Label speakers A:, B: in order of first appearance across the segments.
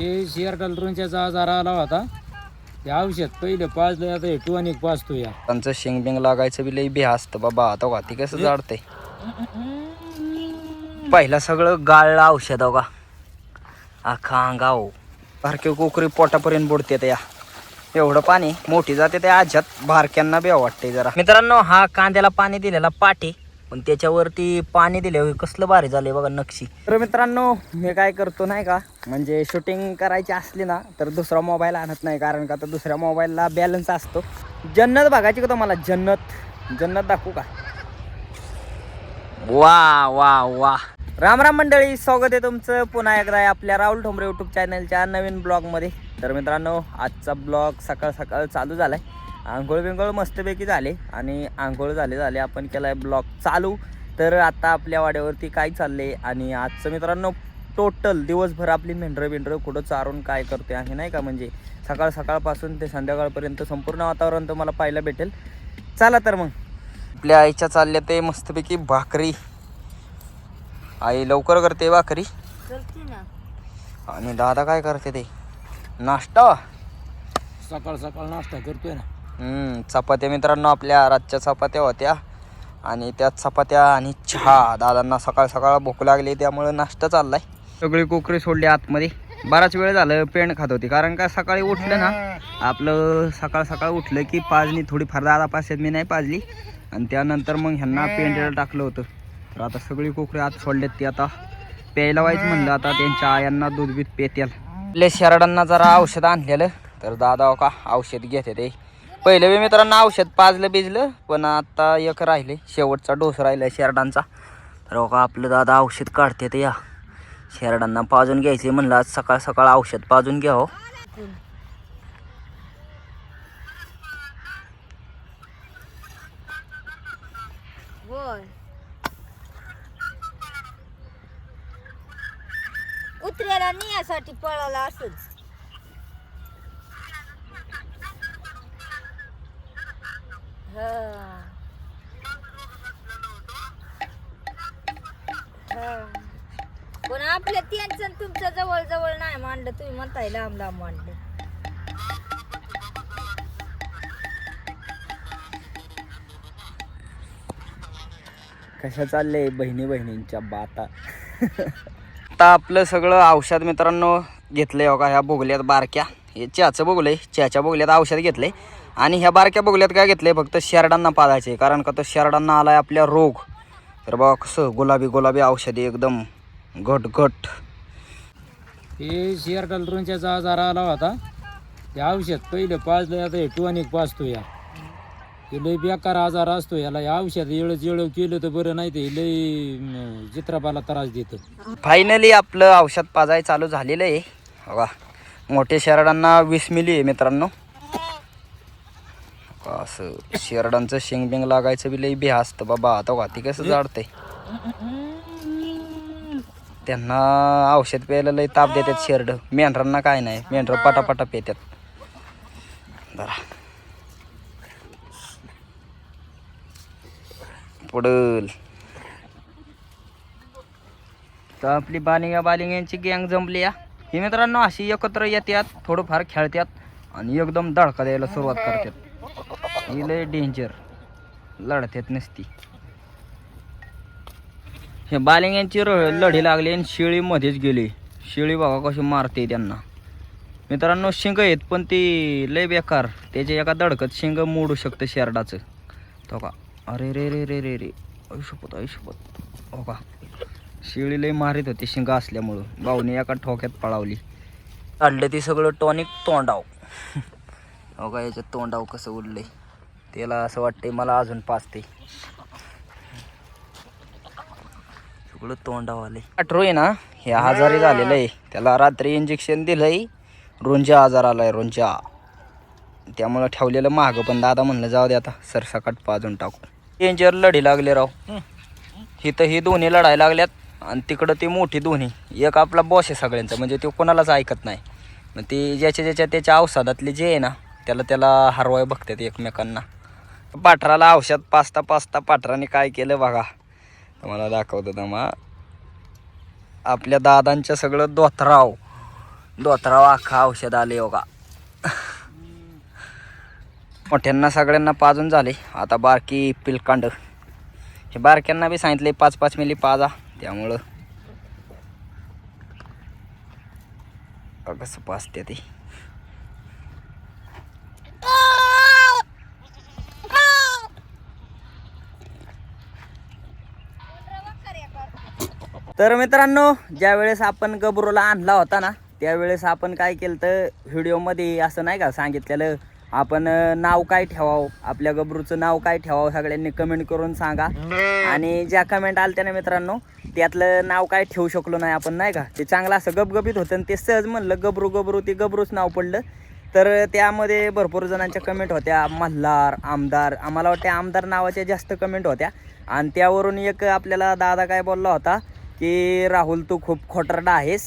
A: हे शेअर टलरूनच्या जा जरा आला होता. ते औषध पहिले पाजलं आता हे टोनिक पाजतो या
B: त्यांचं शेंग बिंग लागायचं बी लई बिहा असतं बाबा आता का ती कसं जाडते पहिला सगळं गाळलं औषध का अख्खा अंगाव. बारके कोकरी पोटापर्यंत बुडते त्या एवढं पाणी मोठी जाते त्या आज्यात. बारक्यांना बी वाटते जरा. मित्रांनो हा कांद्याला पाणी दिलेला पाटी. पण त्याच्यावरती पाणी दिले कसलं भारी झालंय बघा नक्षी. तर मित्रांनो मी काय करतो नाही का? म्हणजे शूटिंग करायची असली ना तर दुसरा मोबाईल आणत नाही. कारण का तर दुसऱ्या मोबाईलला बॅलन्स असतो. जन्नत बघायची का तुम्हाला? जन्नत. जन्नत दाखवू का? वा वा वा. राम राम मंडळी स्वागत आहे तुमचं पुन्हा एकदा आपल्या राहुल ठोंबरे यूट्यूब चॅनलच्या नवीन ब्लॉगमध्ये तर मित्रांनो आजचा ब्लॉग सकाळ सकाळ चालू झाला आहे आंघोळ बिंघोळ मस्तपैकी झाले आणि आंघोळ झाले झाले आपण केला आहे ब्लॉग चालू. तर आता आपल्या वाड्यावरती काय चालले आणि आजचं मित्रांनो टोटल दिवसभर आपली मेंढरं बिंढरं कुठं चारून काय करते आहे नाही का? म्हणजे सकाळ सकाळपासून ते संध्याकाळपर्यंत संपूर्ण वातावरण तुम्हाला पाहायला भेटेल. चला तर मग. आपल्या आईच्या चालल्या ते मस्तपैकी भाकरी. आई लवकर करते भाकरी.
C: करते ना.
B: आणि दादा काय करते ते? नाश्ता?
A: सकाळ सकाळ नाश्ता करतोय ना.
B: चपात्या मित्रांनो आपल्या रातच्या चपात्या होत्या. आणि त्या चपात्या आणि चहा. दादांना सकाळ सकाळ भूक लागली त्यामुळे नाश्ता चाललाय. सगळी कोकरी सोडली आतमध्ये. बराच वेळ झालं पेंड खात होती कारण का सकाळी उठलं ना आपलं सकाळ सकाळ उठलं की पाजणी थोडीफार दादा पाचशेत मी नाही पाजली. आणि त्यानंतर मग ह्यांना पेंडला टाकलं होतं. तर आता सगळी कोकरी आत सोडलेत ती आता. प्यायला व्हायचं म्हणलं आता त्यांच्या आयांना दूध बीत पेत्याल. आपल्या शेरडांना जरा औषध आणलेलं. तर दादा हो का औषध घेते ते पहिले बी मित्रांनो औषध पाजलं बिजलं पण आता एक राहिले. शेवटचा डोस राहिला शेरडांचा. तर का आपलं दादा औषध काढते ते या. शेरडांना पाजून घ्यायचे म्हणलं आज सकाळ सकाळ औषध पाजून घ्या हो.
C: नियासाठी पळाला असच. पण आपल्या त्यांचं तुमच्या जवळ जवळ नाही मांडलं. तुम्ही म्हणताय लांब लांब मांडलं.
B: कशा चाललंय बहिणी बहिणींच्या बाता? आता आपलं सगळं औषध मित्रांनो घेतलंय बघा ह्या बोगल्यात बारक्या. हे चहाचं बोगलंय चहाच्या बोगल्यात औषध घेतलंय. आणि ह्या बारक्या बोगल्यात काय घेतलंय फक्त शेरडांना पाजायचे कारण का तो शेरडांना आलाय आपल्या रोग. तर बघा कसं गुलाबी गुलाबी औषधी एकदम घट घट
A: हे शेअर टलरूनच्या जा जरा आला होता. ते औषध पहिले पाजलं आता टोनिक पाजतो या. हे लय बेकार आजार असतो याला. औषध येळ केलं तर बरं नाही ते लय चित्रपाला त्रास देतं.
B: फायनली आपलं औषध पाजाय चालू झालेलं आहे बघा. मोठ्या शेरडांना वीस मिली आहे मित्रांनो. असं शेरडांचं शेंग बिंग लागायचं बी लई बी असतं बाबा. आता वाती कसं जाडते त्यांना औषध प्यायला लई ताप देतात शेरड. मेंढरांना काय नाही. मेंढर पटापटा पेतात. जरा. पुढल तर आपली बालिंगा बालिंग्यांची गँग जमली या ही मित्रांनो अशी एकत्र येतात थोडंफार खेळतात आणि एकदम धडका द्यायला सुरुवात करतात ही लय डेंजर लढतात नसती. हे बालिंग्यांची र लढी लागली आणि शेळीमध्येच गेली. शेळी बघा कशी मारते त्यांना. मित्रांनो शिंग आहेत पण ती लय बेकार. त्याच्या एका दडकत शिंग मोडू शकतं शेरडाचं. तो का? अरे रे रे रे रे रे. आयुष्यपत आयुष्यपत हो का? शिळी लई मारित होती शिंगा असल्यामुळं. भाऊने एका ठोक्यात पळावली. काढलं ती सगळं टॉनिक तोंडाव. का याच्यात तोंडाव कसं उडलंय? त्याला असं वाटतंय मला अजून पाचते सगळं तोंडाव आले अठरो आहे ना? हे आजारी झालेलं आहे. त्याला रात्री इंजेक्शन दिलंय. रुंजा आजार आलाय रुंजा. त्यामुळं ठेवलेलं महाग पण दादा म्हणलं जाऊ दे आता सरसकट पाजून टाकू. डेंजर लढी लागले राव. इथं ही दोन्ही लढायला लागल्यात. आणि तिकडं ती मोठी दोन्ही एक आपला बॉस आहे सगळ्यांचा म्हणजे तो कोणालाच ऐकत नाही. मग ते ज्याच्या ज्याच्या त्याच्या औषधातले जे आहे ना त्याला त्याला हरवाय बघतात एकमेकांना. पाठराला औषध पाचता पाचता पाठराने काय केलं बघा. तुम्हाला दाखवतो मग आपल्या दादांच्या सगळं दोथराव धोतराव अख्खा औषध आले बघा हो मोठ्यांना सगळ्यांना पाजून झाले. आता बारकी पिलकांड. हे बारक्यांना बी सांगितले पाच पाच मिली पाजा. त्यामुळं कसं पाचते ते. तर मित्रांनो ज्यावेळेस आपण गबरूला आणला होता ना त्यावेळेस आपण काय केलं तर व्हिडिओमध्ये असं नाही का सांगितलेलं आपण नाव काय ठेवावं? आपल्या गबरूचं नाव काय ठेवावं? सगळ्यांनी कमेंट करून सांगा. आणि ज्या कमेंट आल्या ना मित्रांनो त्यातलं नाव काय ठेवू शकलो नाही आपण नाही का? ते चांगलं असं गबगबीत होतं आणि ते सहज म्हणलं गबरू गबरू ते गबरूच नाव पडलं. तर त्यामध्ये भरपूर जणांच्या कमेंट होत्या. मल्हार आमदार आम्हाला वाटते आमदार नावाच्या जास्त कमेंट होत्या. आणि त्यावरून एक आपल्याला दादा काय बोलला होता की राहुल तू खूप खोटरडा आहेस.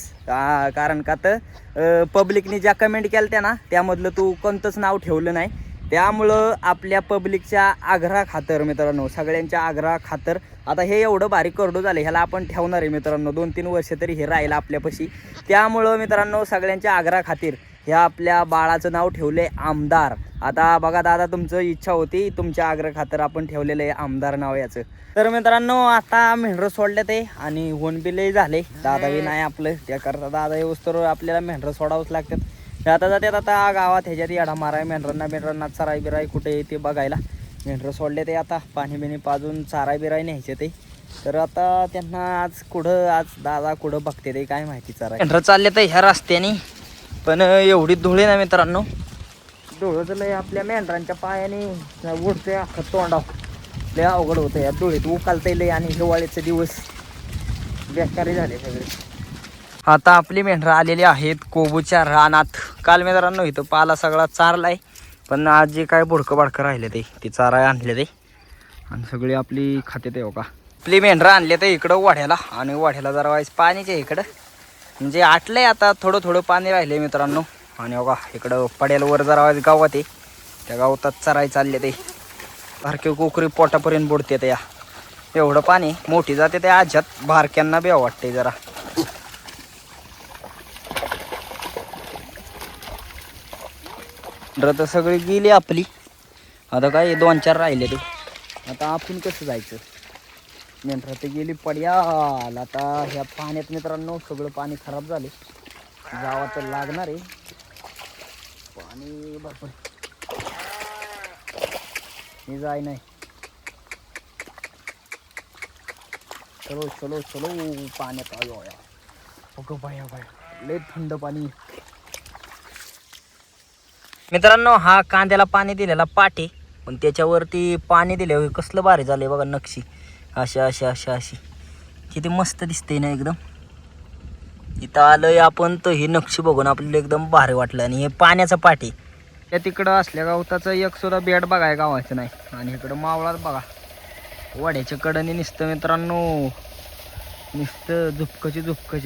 B: कारण का तर पब्लिकने ज्या कमेंट केल्या त्या ना त्यामधलं तू कोणतंच नाव ठेवलं नाही. त्यामुळं आपल्या पब्लिकच्या आग्रहा खातर मित्रांनो सगळ्यांच्या आग्रहा खातर आता हे एवढं बारीक करडू झालं ह्याला आपण ठेवणार आहे मित्रांनो. दोन तीन वर्ष तरी हे राहिलं आपल्यापाशी. त्यामुळं मित्रांनो सगळ्यांच्या आग्रहा खातीर ह्या आपल्या बाळाचं नाव ठेवले आमदार. आता बघा दादा तुमचं इच्छा होती तुमच्या आग्रह खातर आपण ठेवलेलं आहे आमदार नाव याचं. तर मित्रांनो आता मेंढरं सोडले ते आणि होन बिलही झाले. दादा बी नाही आपलं. त्याकरता दादा येऊस तर आपल्याला मेंढरं सोडावंच लागतात. आता जातात आता गावात ह्याच्यात येडा माराय मेंढरांना मेंढरांना चराय बिराय कुठे ते बघायला. मेंढरं सोडले ते आता पाणी बिणी पाजून चाराय बिराय न्यायचे ते. तर आता त्यांना आज कुठं आज दादा कुठं बघते ते काय माहिती चराय मेंढरं चालले तर ह्या रस्त्याने. पण एवढी धुळे ना मित्रांनो. धुळं तर लय आपल्या मेंढरांच्या पायाने उडते अख्खं तोंडाव लय अवघड होतं या धुळीत. उकालतंय लय आणि हिवाळ्याचे दिवस बेकारी झाले सगळे. आता आपली मेंढरं आलेली आहेत कोबूच्या रानात. काल मित्रांनो इथं पाला सगळा चारलाय पण आज जे काय बुडकं बाडकं राहिले ते ती चारा आणले ते. आणि सगळी आपली खाते ते हो का. आपली मेंढरं आणले ते इकडं वाढ्याला आणि वाढ्याला जरा वाईस पाणीचे इकडं. म्हणजे आटलंय आता थोडं थोडं पाणी राहिले मित्रांनो. आणि बघा इकडं पड्यालवर जरा गावात आहे. त्या गावात चराय चालले ते. बारके कोकरी पोटापर्यंत बुडते त्या. एवढं पाणी मोठी जाते त्या आज्यात. बारक्यांना बी वाटते जरा. मेंढरं तर सगळी गेली आपली. आता काय दोन चार राहिले ते. आता आपण कसं जायचं? मेंढरं तर गेली पड्याल. आता ह्या पाण्यात मित्रांनो सगळं पाणी खराब झाले. जावा तर लागणार आहे. पाणी भरपूर मी जाय नाही. चलो चलो चलो पाण्यात आलो या. अगं बाया बाया. लय थंड पाणी मित्रांनो हा कांद्याला पाणी दिलेला पाटे पण त्याच्यावरती पाणी दिले कसलं भारी झालंय बघा नक्षी. अशा अशा अशा अशी. किती मस्त दिसते ना एकदम. इथं आलोय आपण तर ही नक्षी बघून आपल्याला एकदम भारी वाटलं. आणि हे पाण्याचं पाटे त्या तिकडं असल्या गवताचं एक सुद्धा बेड बघाय गावाचं नाही. आणि इकडं मावळात बघा. वड्याच्या कडनी नुसतं मित्रांनो. नुसतं झुपकची झुपकच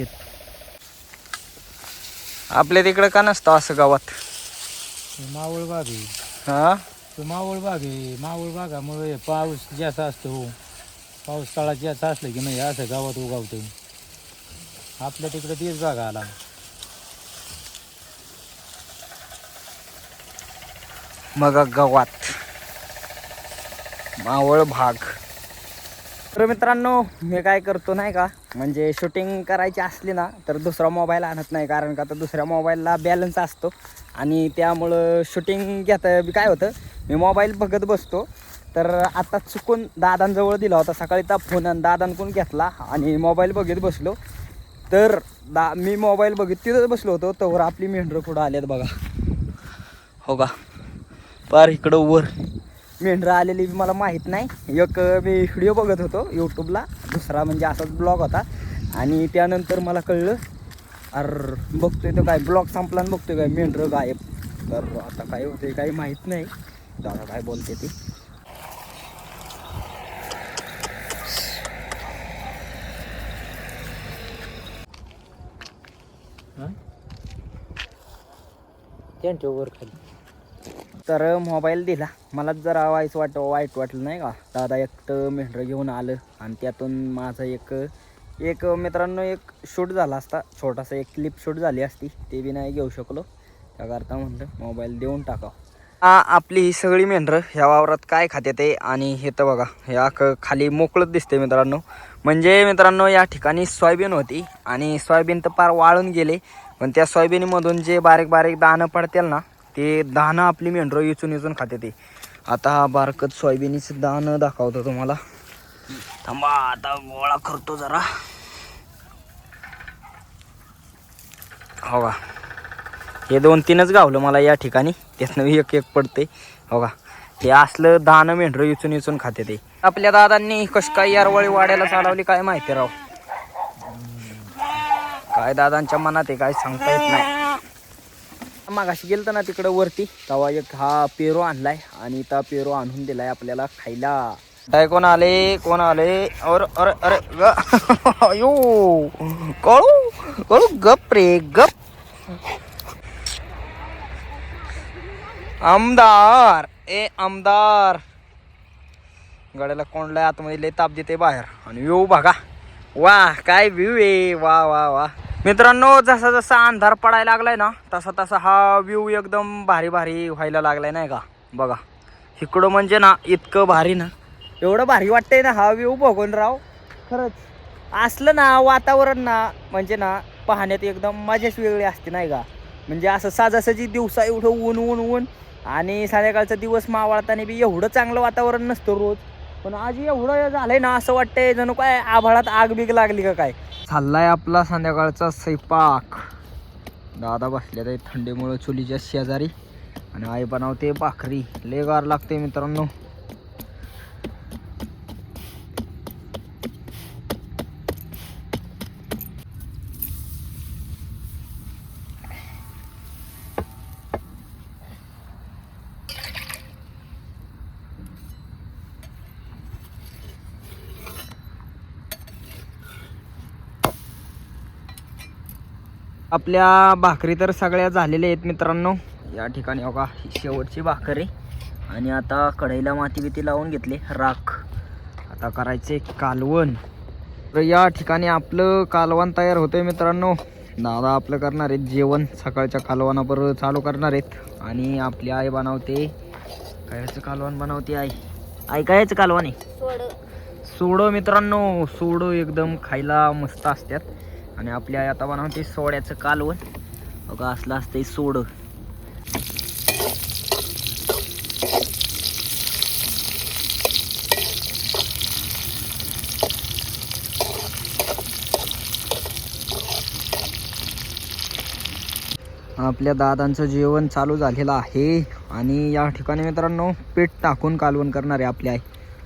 B: आपल्या तिकडं का नसतं असं गावात?
A: मावळ बाग आहे.
B: हा
A: मावळ बाग आहे. मावळ बागामुळे पाऊस जास्त असतो. पाऊस काळात जास्त असलं की नाही असं गावात उगावतं आपल्या तिकडे तेच बाग आला.
B: मग गावात. मावळ भाग. तर मित्रांनो मी काय करतो नाही का म्हणजे शूटिंग करायची असली ना तर दुसरा मोबाईल आणत नाही. कारण का तर दुसऱ्या मोबाईलला बॅलन्स असतो. आणि त्यामुळं शूटिंग घेता काय होतं मी मोबाईल बघत बसतो. तर आता चुकून दादांजवळ दिला होता सकाळी तर फोन दादांकडून घेतला आणि मोबाईल बघत बसलो. तर दा मी मोबाईल बघित तिथंच बसलो होतो तोवर आपली मेंढरं पुढं आल्यात बघा. हो का? पार इकडं वर. मेंढरं आलेली मला माहीत नाही. एक मी व्हिडिओ बघत होतो यूट्यूबला दुसरा म्हणजे असाच ब्लॉग होता. आणि त्यानंतर मला कळलं अर बघतोय तो काय ब्लॉग संपला आणि बघतोय काय मेंढरं गायब. तर आता काय होते काही माहीत नाही. दादा काय बोलते ते?
A: त्यांच्या वर खाली.
B: तर मोबाईल दिला. मलाच जरा वाईट वाट वाईट वाटलं नाही का? दादा एकटं मेंढरं घेऊन आलं आणि त्यातून माझा एक एक मित्रांनो एक शूट झाला असता. छोटासा एक क्लिप शूट झाली असती. ते बी नाही घेऊ शकलो. त्याकरता म्हणलं मोबाईल देऊन टाकावं. हा आपली ही सगळी मेंढरं ह्या वावरात काय खाते ते? आणि हे तर बघा या खाली मोकळत दिसते मित्रांनो. म्हणजे मित्रांनो या ठिकाणी सोयाबीन होती. आणि सोयाबीन तर पार वाळून गेले. पण त्या सोयाबीनमधून जे बारीक बारीक दाणं पडतील ना ते दाणं आपली मेंढरं इचून इचून खाते ते. आता हा बारकत सोयाबीनीचं दाणं दाखवतो तुम्हाला. थांबा आता गोळा करतो जरा. हो का? हे दोन तीनच गावलं मला या ठिकाणी. त्यातनं एक एक पडते. हो का? हे असलं दाणं मेंढरं इचून इचून खाते ते. आपल्या दादांनी कश काय यारवळी वाड्याला चालवली काय माहिती राव? काय दादांच्या मनात आहे काय सांगता येत नाही. मागाशी गेलतो ना तिकडं वरती तेव्हा एक हा पेरू आणलाय आणि त्या पेरू आणून दिलाय आपल्याला खायला. काय कोण आले? कोण आले? और अरे अरे ग. कळू कळू गप रे गप. आमदार ए आमदार. गड्याला कोणला आतमध्ये लय ताप देते बाहेर. आणि येऊ बघा. वा काय व्ह्यू आहे. वा वा वा मित्रांनो जसा जसा अंधार पडायला लागलाय ना तसा तसा हा व्ह्यू एकदम भारी भारी व्हायला लागलाय नाही का? बघा इकडं म्हणजे ना इतकं भारी ना. एवढं भारी वाटतंय ना हा व्ह्यू बघून राव. खरंच असलं ना वातावरण ना म्हणजे ना पाहण्यात एकदम मजाच वेगळी असते नाही का? म्हणजे असं साजासाजी दिवसा एवढं ऊन ऊन ऊन आणि संध्याकाळचा दिवस मावळताना बी एवढं चांगलं वातावरण नसतं रोज. पण आज एवढं झालंय ना असं वाटतंय जणू काय आभाळात आग बिग लागली का काय? चाललाय आपला संध्याकाळचा स्वयंपाक. दादा बसले ते थंडीमुळे चुलीच्या शेजारी. आणि आई बनवते भाकरी. लेगार लागते मित्रांनो. आपल्या भाकरी तर सगळ्या झालेल्या आहेत मित्रांनो. या ठिकाणी बघा ही शेवटची भाकर. आणि आता कढईला माती बिती लावून घेतली राख. आता करायचे कालवण. तर या ठिकाणी आपलं कालवण तयार होतंय मित्रांनो. दादा आपलं करणार आहेत जेवण सकाळच्या कालवणाबरोबर चालू करणार आहेत. आणि आपली आई बनवते. कायचं कालवण बनवते आई? आई कायचं कालवण आहे?
C: सोड.
B: सोडं मित्रांनो. सोडं एकदम खायला मस्त असतात आणि आपल्या आता आता बनवते सोड्याचं कालवण. बघा असलं असतंय सोडं. आपल्या दादांचं जेवण चालू झालेलं आहे. आणि या ठिकाणी मित्रांनो पीठ टाकून कालवण करणार आहे आता आले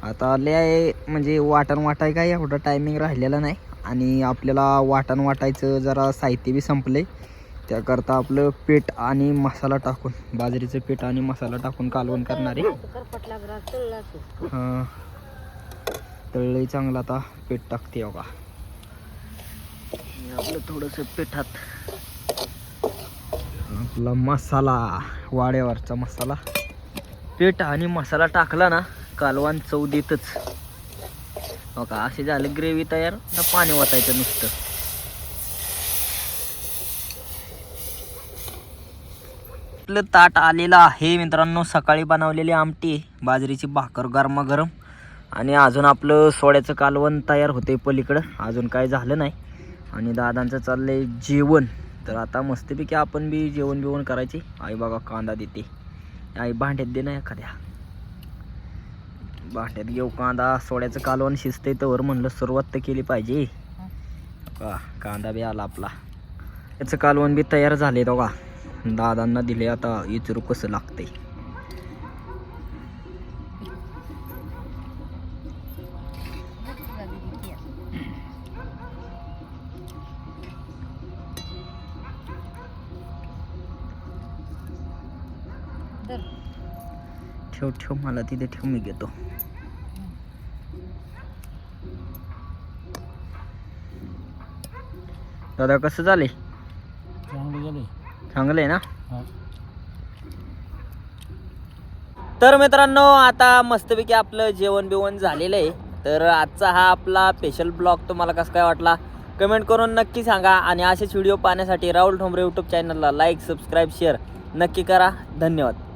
B: आता लय म्हणजे वाटण वाटाय काय? एवढं टायमिंग राहिलेलं नाही. आणि आपल्याला वाटण वाटायचं जरा साहित्य बी संपले त्याकरता आपलं पीठ आणि मसाला टाकून बाजरीचं पीठ आणि मसाला टाकून कालवण करणार आहे. हां. चांगलं आता पीठ टाकते बघा. आपलं थोडंसं पिठात. आपला मसाला वाड्यावरचा मसाला. पीठ आणि मसाला टाकला ना कालवान चव देतच. हो का? असे झालं ग्रेव्ही तयार आता पाणी वाचायचं नुसतं. आपलं ताट आलेलं आहे मित्रांनो. सकाळी बनवलेली आमटी बाजरीची भाकर गरमागरम आणि अजून आपलं सोड्याचं कालवण तयार होते पलीकडं. अजून काय झालं नाही. आणि दादांचं चाललंय जेवण. तर आता मस्तपैकी आपण बी जेवण बिवण करायचे. आई बाबा कांदा देते. आई भांड्यात दे ना एखाद्या. भाट्यात घेऊ कांदा सोड्याचं कालवण शिजते तर म्हणलं सुरुवात तर केली पाहिजे. का कांदा बी आला आपला. याचं कालवण बी तयार झाले का दादांना दिले आता इचरू कसं लागते ठेव ठेव मला तिथे ठेव मी घेतो. दादा कसं झाले?
A: चांगलं झाले.
B: चांगलं आहे ना तर मित्रांनो आता मस्तपैकी आपलं जेवण बिवण झालेलं आहे. तर आजचा हा आपला स्पेशल ब्लॉग तुम्हाला कसं काय वाटला? कमेंट करून नक्की सांगा. आणि असेच व्हिडिओ पाहण्यासाठी राहुल ठोंबरे यूट्यूब चॅनलला लाईक सबस्क्राईब शेअर नक्की करा. धन्यवाद.